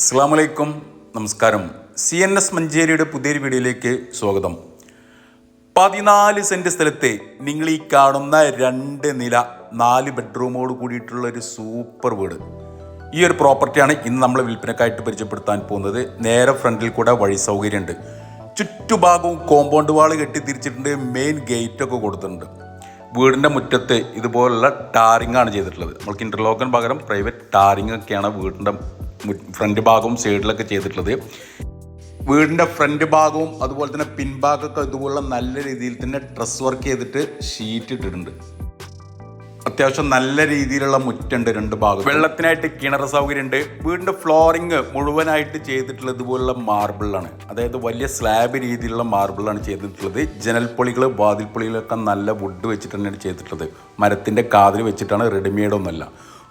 അസ്സാം വലൈക്കും നമസ്കാരം. സി എൻ എസ് മഞ്ചേരിയുടെ പുതിയൊരു വീഡിയോയിലേക്ക് സ്വാഗതം. പതിനാല് സെന്റ് സ്ഥലത്ത് നിങ്ങൾ ഈ കാണുന്ന രണ്ട് നില നാല് ബെഡ്റൂമോട് കൂടിയിട്ടുള്ള ഒരു സൂപ്പർ വീട്. ഈ ഒരു പ്രോപ്പർട്ടിയാണ് ഇന്ന് നമ്മൾ വിൽപ്പനക്കായിട്ട് പരിചയപ്പെടുത്താൻ പോകുന്നത്. നേരെ ഫ്രണ്ടിൽ കൂടെ വഴി സൗകര്യമുണ്ട്. ചുറ്റുഭാഗവും കോമ്പൗണ്ട് വാൾ കെട്ടി തിരിച്ചിട്ടുണ്ട് മെയിൻ ഗേറ്റൊക്കെ കൊടുത്തിട്ടുണ്ട്. വീടിന്റെ മുറ്റത്ത് ഇതുപോലുള്ള ടാറിംഗ് ആണ് ചെയ്തിട്ടുള്ളത്. നമ്മൾക്ക് ഇന്റർലോക്കിന് പകരം പ്രൈവറ്റ് ടാറിംഗ് ഒക്കെയാണ് വീടിന്റെ ഫ്രണ്ട് ഭാഗവും സൈഡിലൊക്കെ ചെയ്തിട്ടുള്ളത്. വീടിന്റെ ഫ്രണ്ട് ഭാഗവും അതുപോലെ തന്നെ പിൻഭാഗമൊക്കെ ഇതുപോലുള്ള നല്ല രീതിയിൽ തന്നെ ഡ്രസ് വർക്ക് ചെയ്തിട്ട് ഷീറ്റ് ഇട്ടിട്ടുണ്ട്. അത്യാവശ്യം നല്ല രീതിയിലുള്ള മുറ്റുണ്ട് രണ്ട് ഭാഗം വെള്ളത്തിനായിട്ട് കിണർ സൗകര്യമുണ്ട്. വീടിന്റെ ഫ്ലോറിങ് മുഴുവനായിട്ട് ചെയ്തിട്ടുള്ളത് ഇതുപോലുള്ള മാർബിളാണ് അതായത് വലിയ സ്ലാബ് രീതിയിലുള്ള മാർബിളാണ് ചെയ്തിട്ടുള്ളത്. ജനൽപ്പൊളികൾ വാതിൽപ്പൊളികളൊക്കെ നല്ല വുഡ് വെച്ചിട്ട് തന്നെയാണ് ചെയ്തിട്ടുള്ളത്. മരത്തിന്റെ കാതിൽ വെച്ചിട്ടാണ് റെഡിമെയ്ഡ് ഒന്നല്ല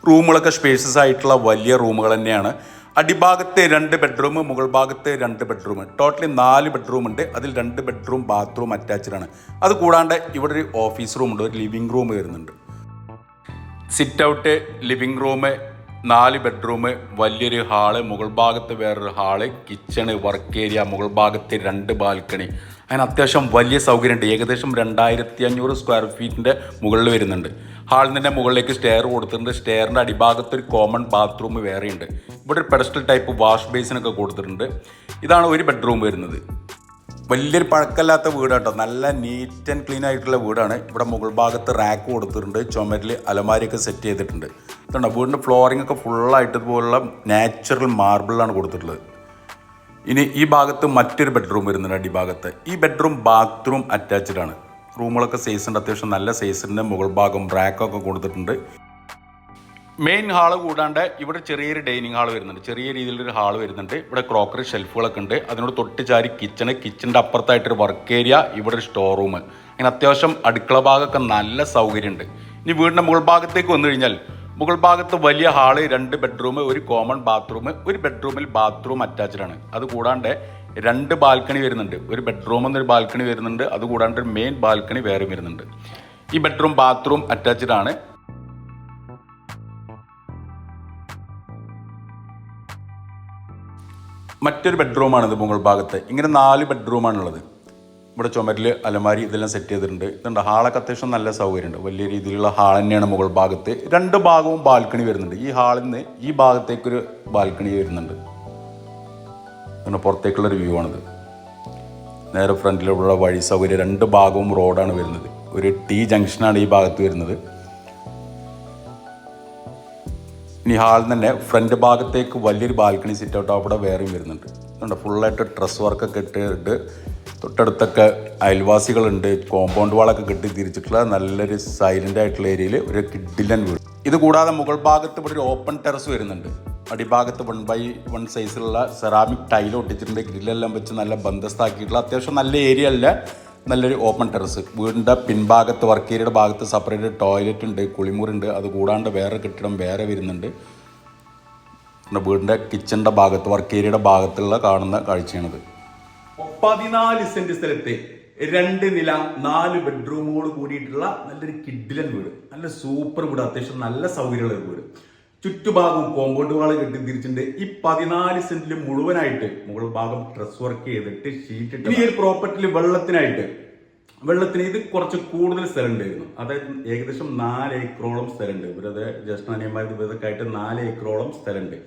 റൂമുകളൊക്കെ സ്പേഷ്യസ് ആയിട്ടുള്ള വലിയ റൂമുകൾ തന്നെയാണ്. അടിഭാഗത്തെ രണ്ട് ബെഡ്റൂം മുകൾ ഭാഗത്ത് രണ്ട് ബെഡ്റൂം ടോട്ടലി നാല് ബെഡ്റൂം ഉണ്ട്. അതിൽ രണ്ട് ബെഡ്റൂം ബാത്റൂം അറ്റാച്ച്ഡ് ആണ്. അത് കൂടാണ്ട് ഇവിടെ ഒരു ഓഫീസ് റൂം ഉണ്ട്. ഒരു ലിവിംഗ് റൂം വരുന്നുണ്ട്. സിറ്റ് ഔട്ട് ലിവിംഗ് റൂം നാല് ബെഡ്റൂം വലിയൊരു ഹാൾ മുകൾ ഭാഗത്ത് വേറൊരു ഹാൾ കിച്ചണ് വർക്ക് ഏരിയ മുകൾ ഭാഗത്ത് രണ്ട് ബാൽക്കണി അങ്ങനെ അത്യാവശ്യം വലിയ സൗകര്യമുണ്ട്. ഏകദേശം രണ്ടായിരത്തി അഞ്ഞൂറ് സ്ക്വയർ ഫീറ്റിന്റെ മുകളിൽ വരുന്നുണ്ട്. ഹാളിന്റെ മുകളിലേക്ക് സ്റ്റെയർ കൊടുത്തിട്ടുണ്ട്. സ്റ്റെയറിന്റെ അടിഭാഗത്ത് ഒരു കോമൺ ബാത്റൂം വേറെയുണ്ട്. ഇവിടെ ഒരു പെഡസ്റ്റൽ ടൈപ്പ് വാഷ് ബേസിനൊക്കെ കൊടുത്തിട്ടുണ്ട്. ഇതാണ് ഒരു ബെഡ്റൂം വരുന്നത്. വലിയൊരു പഴക്കല്ലാത്ത വീടാട്ടോ. നല്ല നീറ്റ് ആൻഡ് ക്ലീൻ ആയിട്ടുള്ള വീടാണ്. ഇവിടെ മുകൾ ഭാഗത്ത് റാക്ക് കൊടുത്തിട്ടുണ്ട്. ചുമരിൽ അലമാരിയൊക്കെ സെറ്റ് ചെയ്തിട്ടുണ്ട്. ഇതുണ്ടോ? വീടിന്റെ ഫ്ലോറിംഗ് ഒക്കെ ഫുള്ളായിട്ട് ഇതുപോലുള്ള നാച്ചുറൽ മാർബിളാണ് കൊടുത്തിട്ടുള്ളത്. ഇനി ഈ ഭാഗത്ത് മറ്റൊരു ബെഡ്റൂം വരുന്നുണ്ട് അടിഭാഗത്ത്. ഈ ബെഡ്റൂം ബാത്റൂം അറ്റാച്ച്ഡ് ആണ്. റൂമുകളൊക്കെ സൈസ് ഉണ്ട്. അത്യാവശ്യം നല്ല സൈസിന്റെ മുകൾ ഭാഗം ബ്രാക്കൊക്കെ കൊടുത്തിട്ടുണ്ട്. മെയിൻ ഹാൾ കൂടാണ്ട് ഇവിടെ ചെറിയൊരു ഡൈനിങ് ഹാൾ വരുന്നുണ്ട്. ചെറിയ രീതിയിലൊരു ഹാൾ വരുന്നുണ്ട്. ഇവിടെ ക്രോക്കറി ഷെൽഫുകളൊക്കെ ഉണ്ട്. അതിനോട് തൊട്ട് ചാരി കിച്ചണ് കിച്ചണിന്റെ അപ്പുറത്തായിട്ടൊരു വർക്ക് ഏരിയ ഇവിടെ ഒരു സ്റ്റോർ റൂം അങ്ങനെ അത്യാവശ്യം അടുക്കള ഭാഗമൊക്കെ നല്ല സൗകര്യമുണ്ട്. ഇനി വീടിന്റെ മുകൾ ഭാഗത്തേക്ക് വന്നു കഴിഞ്ഞാൽ മുകൾ ഭാഗത്ത് വലിയ ഹാൾ രണ്ട് ബെഡ്റൂം ഒരു കോമൺ ബാത്റൂം ഒരു ബെഡ്റൂമിൽ ബാത്റൂം അറ്റാച്ച്ഡ് ആണ്. അത് കൂടാണ്ട് രണ്ട് ബാൽക്കണി വരുന്നുണ്ട്. ഒരു ബെഡ്റൂം എന്നൊരു ബാൽക്കണി വരുന്നുണ്ട്. അതുകൂടാണ്ട് ഒരു മെയിൻ ബാൽക്കണി വേറെ വരുന്നുണ്ട്. ഈ ബെഡ്റൂം ബാത്റൂം അറ്റാച്ച്ഡ് ആണ്. മറ്റൊരു ബെഡ്റൂമാണിത് മുകൾ ഭാഗത്ത്. ഇങ്ങനെ നാല് ബെഡ്റൂമാണുള്ളത് ഇവിടെ ചുമരിൽ അലമാരി ഇതെല്ലാം സെറ്റ് ചെയ്തിട്ടുണ്ട്. ഇതുണ്ട് ഹാളൊക്കെ അത്യാവശ്യം നല്ല സൗകര്യമുണ്ട്. വലിയ രീതിയിലുള്ള ഹാൾ തന്നെയാണ് മുകൾ ഭാഗത്ത്. രണ്ട് ഭാഗവും ബാൽക്കണി വരുന്നുണ്ട്. ഈ ഹാളിൽ നിന്ന് ഈ ഭാഗത്തേക്കൊരു ബാൽക്കണി വരുന്നുണ്ട്. പിന്നെ പുറത്തേക്കുള്ളൊരു വ്യൂ ആണിത്. നേരെ ഫ്രണ്ടിലുള്ള വഴി സൗകര്യം രണ്ട് ഭാഗവും റോഡാണ് വരുന്നത്. ഒരു ടി ജംഗ്ഷനാണ് ഈ ഭാഗത്ത് വരുന്നത്. ഇനി ഹാളിൽ തന്നെ ഫ്രണ്ട് ഭാഗത്തേക്ക് വലിയൊരു ബാൽക്കണി സിറ്റ് ഔട്ട് അവിടെ വേറെയും വരുന്നുണ്ട്. അതുകൊണ്ട് ഫുള്ളായിട്ട് ഡ്രസ് വർക്കൊക്കെ ഇട്ടിട്ട് തൊട്ടടുത്തൊക്കെ അയൽവാസികളുണ്ട്. കോമ്പൗണ്ട് വാളൊക്കെ കെട്ടി തിരിച്ചിട്ടുള്ള നല്ലൊരു സൈലന്റ് ആയിട്ടുള്ള ഏരിയയിൽ ഒരു കിഡിലൻ വീട്. ഇത് കൂടാതെ മുകൾ ഭാഗത്ത് ഇവിടെ ഒരു ഓപ്പൺ ടെറസ് വരുന്നുണ്ട്. അടിഭാഗത്ത് വൺ ബൈ വൺ സൈസിലുള്ള സെറാമിക് ടൈൽ ഒട്ടിച്ചിട്ടുണ്ട്. ഗ്രില്ലെല്ലാം വെച്ച് നല്ല ബന്ധസ്ഥാക്കിയിട്ടുള്ള അത്യാവശ്യം നല്ല ഏരിയ അല്ല. നല്ലൊരു ഓപ്പൺ ടെറസ് വീടിന്റെ പിൻഭാഗത്ത് വർക്ക് ഏരിയയുടെ ഭാഗത്ത് സെപ്പറേറ്റ് ടോയ്ലറ്റ് ഉണ്ട് കുളിമുറി ഉണ്ട്. അത് കൂടാണ്ട് വേറെ കെട്ടിടം വേറെ വരുന്നുണ്ട്. നമ്മുടെ വീടിന്റെ കിച്ചണിന്റെ ഭാഗത്ത് വർക്ക് ഏരിയയുടെ ഭാഗത്തുള്ള കാണുന്ന കാഴ്ചയാണിത്. പതിനാല് സെന്റ് സ്ഥലത്ത് രണ്ട് നില നാല് ബെഡ്റൂമോട് കൂടിയിട്ടുള്ള നല്ലൊരു കിഡിലൻ വീട്. നല്ല സൂപ്പർ വീട് അത്യാവശ്യം നല്ല സൗകര്യമുള്ള വീട്. ചുറ്റുഭാഗവും കോമ്പൗണ്ട് വാൾ കെട്ടി തിരിച്ചിട്ടുണ്ട് ഈ പതിനാല് സെന്റിൽ മുഴുവനായിട്ട് മുകൾ ഭാഗം ഡ്രസ് വർക്ക് ചെയ്തിട്ട് ഷീറ്റ് ഇട്ട് ഈ ഒരു പ്രോപ്പർട്ടിയിൽ വെള്ളത്തിനായിട്ട് വെള്ളത്തിന് ഇത് കുറച്ച് കൂടുതൽ സ്ഥലം ഉണ്ടായിരുന്നു. അതായത് ഏകദേശം നാല് ഏക്കറോളം സ്ഥലമുണ്ട് ഇവരത് ജ്യേഷ്ഠാനിയന്മാരുടെ ഇതൊക്കെ ആയിട്ട് നാല് ഏക്കറോളം സ്ഥലമുണ്ട്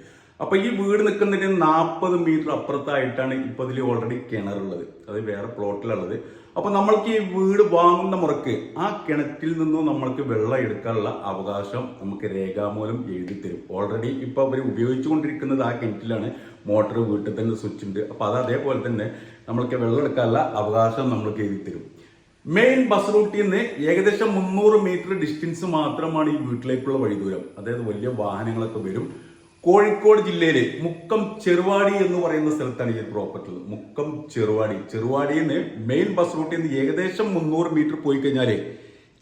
അപ്പൊ ഈ വീട് നിൽക്കുന്നതിന് നാൽപ്പത് മീറ്റർ അപ്പുറത്തായിട്ടാണ് ഇപ്പൊ ഇതിൽ ഓൾറെഡി കിണറുള്ളത്. അത് വേറെ പ്ലോട്ടിലുള്ളത് അപ്പൊ നമ്മൾക്ക് ഈ വീട് വാങ്ങുന്ന മുറക്ക് ആ കിണറ്റിൽ നിന്നും നമ്മൾക്ക് വെള്ളം എടുക്കാനുള്ള അവകാശം നമുക്ക് രേഖാമൂലം എഴുതി തരും. ഓൾറെഡി ഇപ്പൊ അവർ ഉപയോഗിച്ചുകൊണ്ടിരിക്കുന്നത് ആ കിണറ്റിലാണ്. മോട്ടർ വീട്ടിൽ തന്നെ സ്വിച്ച് ഉണ്ട്. അപ്പൊ അത് അതേപോലെ തന്നെ നമ്മൾക്ക് വെള്ളം എടുക്കാനുള്ള അവകാശം നമ്മൾക്ക് എഴുതി തരും. മെയിൻ ബസ് റൂട്ടിൽ നിന്ന് ഏകദേശം മുന്നൂറ് മീറ്റർ ഡിസ്റ്റൻസ് മാത്രമാണ് ഈ വീട്ടിലേക്കുള്ള വഴിദൂരം. അതായത് വലിയ വാഹനങ്ങളൊക്കെ വരും. കോഴിക്കോട് ജില്ലയിലെ മുക്കം ചെറുവാടി എന്ന് പറയുന്ന സ്ഥലത്താണ് ഈ പ്രോപ്പർട്ടി ഉള്ളത്. മുക്കം ചെറുവാടി. ചെറുവാടിയിൽ നിന്ന് മെയിൻ ബസ് റൂട്ടിൽ നിന്ന് ഏകദേശം മുന്നൂറ് മീറ്റർ പോയി കഴിഞ്ഞാൽ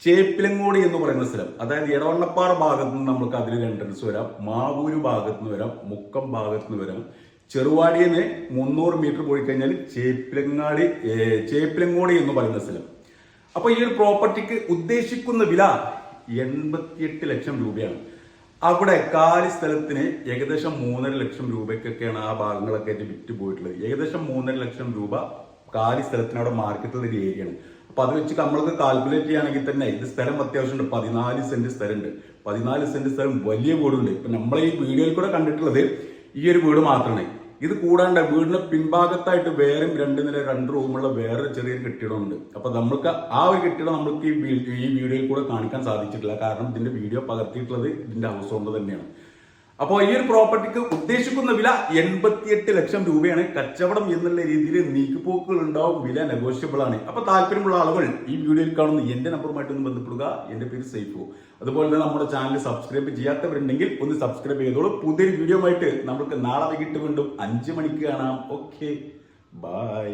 ചേപ്പിലങ്ങോട് എന്ന് പറയുന്ന സ്ഥലം. അതായത് എടവണ്ണപ്പാറ ഭാഗത്ത് നിന്ന് നമുക്ക് അതിൽ എൻട്രൻസ് വരാം. മാവൂര് ഭാഗത്ത് നിന്ന് വരാം. മുക്കം ഭാഗത്ത് നിന്ന് വരാം. ചെറുവാടിയിൽ നിന്ന് മുന്നൂറ് മീറ്റർ പോയി കഴിഞ്ഞാൽ ചേപ്പിലങ്ങാടി ചേപ്പിലങ്ങോടി എന്ന് പറയുന്ന സ്ഥലം. അപ്പൊ ഈ ഒരു പ്രോപ്പർട്ടിക്ക് ഉദ്ദേശിക്കുന്ന വില എൺപത്തിയെട്ട് ലക്ഷം രൂപയാണ്. അവിടെ കാലി സ്ഥലത്തിന് ഏകദേശം മൂന്നര ലക്ഷം രൂപയ്ക്കൊക്കെയാണ് ആ ഭാഗങ്ങളൊക്കെ ആയിട്ട് വിറ്റ് പോയിട്ടുള്ളത്. ഏകദേശം മൂന്നര ലക്ഷം രൂപ കാലി സ്ഥലത്തിന് അവിടെ മാർക്കറ്റുള്ള ഒരു ഏരിയയാണ് അപ്പൊ അത് വെച്ച് നമ്മൾക്ക് കാൽക്കുലേറ്റ് ചെയ്യുകയാണെങ്കിൽ തന്നെ ഇത് സ്ഥലം അത്യാവശ്യമുണ്ട്. പതിനാല് സെന്റ് സ്ഥലമുണ്ട്. പതിനാല് സെന്റ് സ്ഥലം വലിയ വീടുണ്ട്. ഇപ്പൊ നമ്മളെ ഈ വീഡിയോയിൽ കൂടെ കണ്ടിട്ടുള്ളത് ഈ ഒരു വീട് മാത്രമാണ്. ഇത് കൂടാണ്ട് വീടിന്റെ പിൻഭാഗത്തായിട്ട് വേറെയും രണ്ട് നില രണ്ട് റൂമുള്ള വേറെ ചെറിയൊരു കെട്ടിടമുണ്ട്. അപ്പൊ നമ്മൾക്ക് ആ ഒരു കെട്ടിടം നമ്മൾക്ക് ഈ ഈ വീഡിയോയിൽ കൂടെ കാണിക്കാൻ സാധിച്ചിട്ടില്ല. കാരണം ഇതിന്റെ വീഡിയോ പകർത്തിയിട്ടുള്ളത് ഇതിന്റെ ഹൗസ് ഓണർ തന്നെയാണ്. അപ്പോൾ ഈ ഒരു പ്രോപ്പർട്ടിക്ക് ഉദ്ദേശിക്കുന്ന വില എൺപത്തിയെട്ട് ലക്ഷം രൂപയാണ്. കച്ചവടം എന്നുള്ള രീതിയിൽ നീക്കുപോക്കുകൾ ഉണ്ടാവും. വില നെഗോഷ്യബിൾ ആണ്. അപ്പോൾ താല്പര്യമുള്ള ആളുകൾ ഈ വീഡിയോയിൽ കാണുന്ന എന്റെ നമ്പറുമായിട്ട് ഒന്ന് ബന്ധപ്പെടുക. എന്റെ പേര് സൈഫു അതുപോലെ തന്നെ നമ്മുടെ ചാനൽ സബ്സ്ക്രൈബ് ചെയ്യാത്തവരുണ്ടെങ്കിൽ ഒന്ന് സബ്സ്ക്രൈബ് ചെയ്തോളൂ. പുതിയൊരു വീഡിയോ ആയിട്ട് നമുക്ക് നാളെ വൈകിട്ട് വീണ്ടും അഞ്ച് മണിക്ക് കാണാം. Okay bye